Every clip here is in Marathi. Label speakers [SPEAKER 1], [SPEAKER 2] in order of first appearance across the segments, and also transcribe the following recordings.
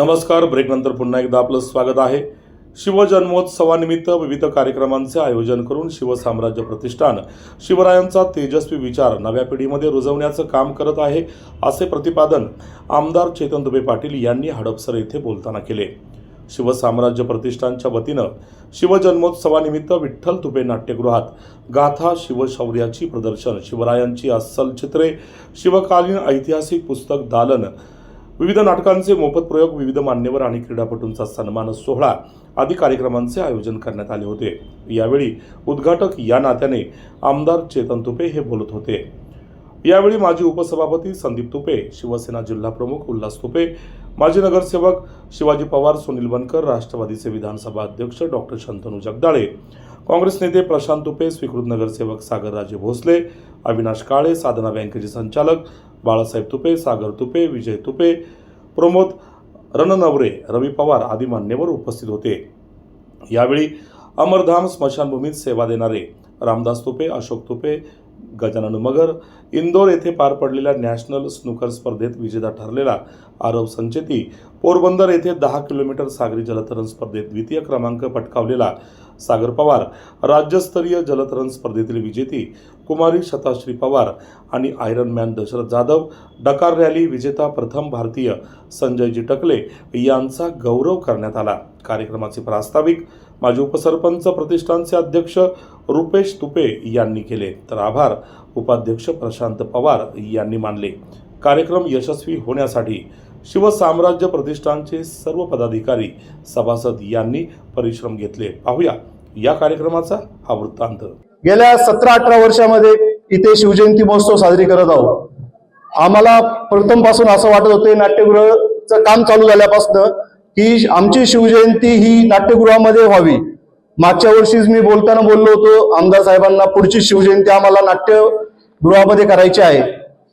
[SPEAKER 1] नमस्कार ब्रेकनंतर पुन्हा एकदा आपलं स्वागत आहे. शिवजन्मोत्सवानिमित्त विविध कार्यक्रमांचे आयोजन करून शिवसाम्राज्य प्रतिष्ठान शिवरायांचा तेजस्वी विचार नव्या पिढीमध्ये रुजवण्याचं काम करत आहे असे प्रतिपादन आमदार चेतन दुबे पाटील यांनी हडपसर येथे बोलताना केले. शिवसाम्राज्य प्रतिष्ठानच्या वतीनं शिवजन्मोत्सवानिमित्त विठ्ठल तुपे नाट्यगृहात गाथा शिवशौर्याची प्रदर्शन शिवरायांची अस्सल चित्रे शिवकालीन ऐतिहासिक पुस्तक दालन विविध नाटकांचे मोफत प्रयोग विविध मान्यवर आणि क्रीडापटूंचा सन्मान सोहळा आदी कार्यक्रमांचे आयोजन करण्यात आले होते. यावेळी उद्घाटक या नात्याने आमदार चेतन तुपे हे बोलत होते. यावेळी माजी उपसभापती संदीप तुपे शिवसेना जिल्हा प्रमुख उल्हास तुपे माजी नगरसेवक शिवाजी पवार सुनील बनकर राष्ट्रवादीचे विधानसभा अध्यक्ष डॉक्टर शंतनू जगदाळे काँग्रेस नेते प्रशांत तुपे स्वीकृत नगरसेवक सागरराजे भोसले अविनाश काळे साधना बँकेचे संचालक बाळासाहेब तुपे सागर तुपे विजय तुपे प्रमोद रणनवरे रवी पवार आदी मान्यवर उपस्थित होते. यावेळी अमरधाम स्मशानभूमीत सेवा देणारे रामदास तुपे अशोक तुपे गजानन मगर इंदोर येथे पार पडलेल्या नॅशनल स्नूकर स्पर्धेत विजेता ठरलेला आरव संचेती पोरबंदर येथे दहा किलोमीटर सागरी जलतरण स्पर्धेत द्वितीय क्रमांक पटकावलेला सागर पवार राज्यस्तरीय जलतरण स्पर्धेतील विजेती कुमारी शताश्री पवार आणि आयरन मॅन दशरथ जाधव डकार रॅली विजेता प्रथम भारतीय संजयजी टकले यांचा गौरव करण्यात आला. कार्यक्रमाचे प्रास्ताविक माजी उपसरपंच प्रतिष्ठानचे अध्यक्ष रुपेश तुपे यांनी केले. तर आभार उपाध्यक्ष प्रशांत पवार यांनी मानले. कार्यक्रम यशस्वी होण्यासाठी शिवसाम्राज्य प्रतिष्ठानचे सर्व पदाधिकारी सभासद यांनी परिश्रम घेतले. पाहूया या कार्यक्रमाचा हा वृत्तांत.
[SPEAKER 2] गेल्या सतरा अठरा वर्षामध्ये इथे शिवजयंती महोत्सव साजरी करत आहोत. आम्हाला प्रथमपासून असं वाटत होते नाट्यगृहचं काम चालू झाल्यापासून की आमची शिवजयंती ही नाट्यगृहामध्ये व्हावी. मागच्या वर्षीच मी बोलताना बोललो होतो आमदार साहेबांना पुढची शिवजयंती आम्हाला नाट्यगृहामध्ये करायची आहे.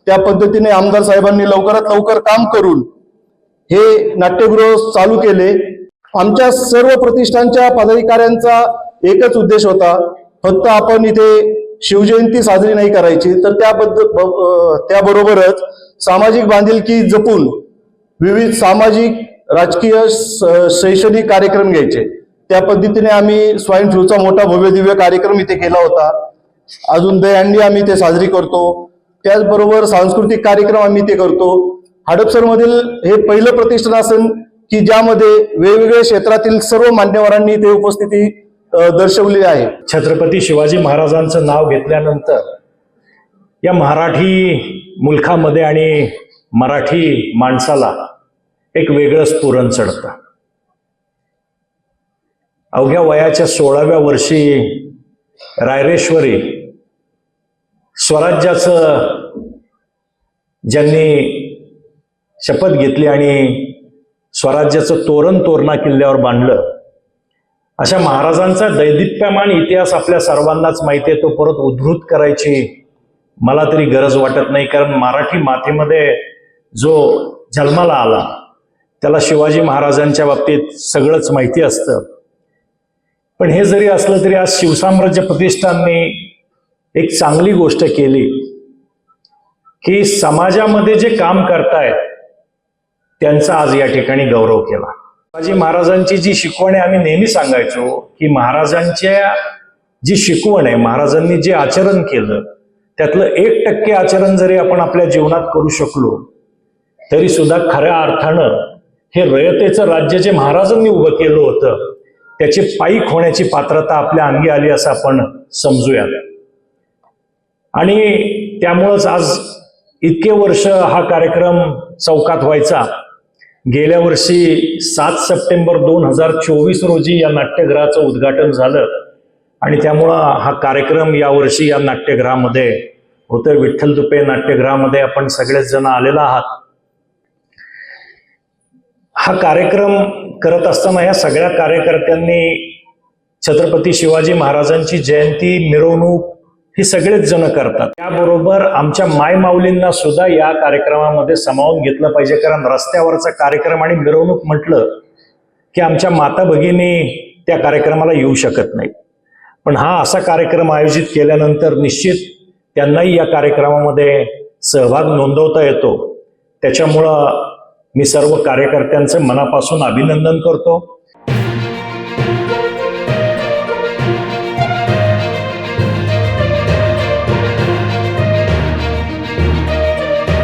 [SPEAKER 2] त्या पद्धतीने आमदार साहेबांनी लवकरात लवकर काम करून हे नाट्यगृह चालू केले. आमच्या सर्व प्रतिष्ठानच्या पदाधिकाऱ्यांचा एकच उद्देश होता फक्त आपण इथे शिवजयंती साजरी नाही करायची. तर त्याबद्दल ब- त्याबरोबरच सामाजिक बांधिलकी जपून विविध सामाजिक राजकीय शैक्षणिक कार्यक्रम घ्यायचे. त्या पद्धतीने आम्ही स्वाईन फ्लूचा मोठा भव्य दिव्य कार्यक्रम इथे केला होता. अजून दहीहंडी आम्ही ते साजरी करतो. त्याचबरोबर सांस्कृतिक कार्यक्रम आम्ही ते करतो. हडपसरमधील हे पहिलं प्रतिष्ठान असेल की ज्यामध्ये वेगवेगळ्या क्षेत्रातील सर्व मान्यवरांनी ते उपस्थिती दर्शवली आहे.
[SPEAKER 3] छत्रपती शिवाजी महाराजांचं नाव घेतल्यानंतर या मराठी मुलखामध्ये आणि मराठी माणसाला एक वेगळं स्फुरण चढतं. अवघ्या वयाच्या सोळाव्या वर्षी रायरेश्वरी स्वराज्याचं ज्यांनी शपथ घेतली आणि स्वराज्याचं तोरण तोरणा किल्ल्यावर बांधलं अशा महाराजांचा दैदिप्यमान इतिहास आपल्या सर्वांनाच माहिती आहे तो परत उद्धृत करायची मला तरी गरज वाटत नाही कारण मराठी मातीमध्ये जो जन्माला आला त्याला शिवाजी महाराजांच्या बाबतीत सगळंच माहिती असतं. पण हे जरी असलं तरी आज शिवसाम्राज्य प्रतिष्ठानने एक चांगली गोष्ट केली की समाजामध्ये जे काम करतायत त्यांचा आज या ठिकाणी गौरव केला. शिवाजी महाराजांची जी शिकवण आहे आम्ही नेहमी सांगायचो की महाराजांच्या जी शिकवण आहे महाराजांनी जे आचरण केलं त्यातलं एक टक्के आचरण जरी आपण आपल्या जीवनात करू शकलो तरी सुद्धा खऱ्या अर्थानं हे रयतेचं राज्य जे महाराजांनी उभं केलं होतं त्याची पायीक होण्याची पात्रता आपल्या अंगी आली असं आपण समजूयात. आणि त्यामुळंच आज इतके वर्ष हा कार्यक्रम चौकात व्हायचा. गेल्या वर्षी सात सप्टेंबर दोन हजार चोवीस रोजी या नाट्यगृहाचं उद्घाटन झालं. आणि त्यामुळं हा कार्यक्रम यावर्षी या नाट्यगृहामध्ये होतं विठ्ठल तुपे नाट्यगृहामध्ये आपण सगळेच जण आलेला आहात. हा कार्यक्रम करत असताना या सगळ्या कार्यकर्त्यांनी छत्रपती शिवाजी महाराजांची जयंती मिरवणूक ही सगळेच जण करतात. त्याबरोबर आमच्या माय माऊलींना सुद्धा या कार्यक्रमामध्ये सामावून घेतलं पाहिजे. कारण रस्त्यावरचा कार्यक्रम आणि मिरवणूक म्हटलं की आमच्या माता भगिनी त्या कार्यक्रमाला येऊ शकत नाही पण हा असा कार्यक्रम आयोजित केल्यानंतर निश्चित त्यांनाही या कार्यक्रमामध्ये सहभाग नोंदवता येतो. त्याच्यामुळं मी सर्व कार्यकर्त्यांचे मनापासून अभिनंदन करतो.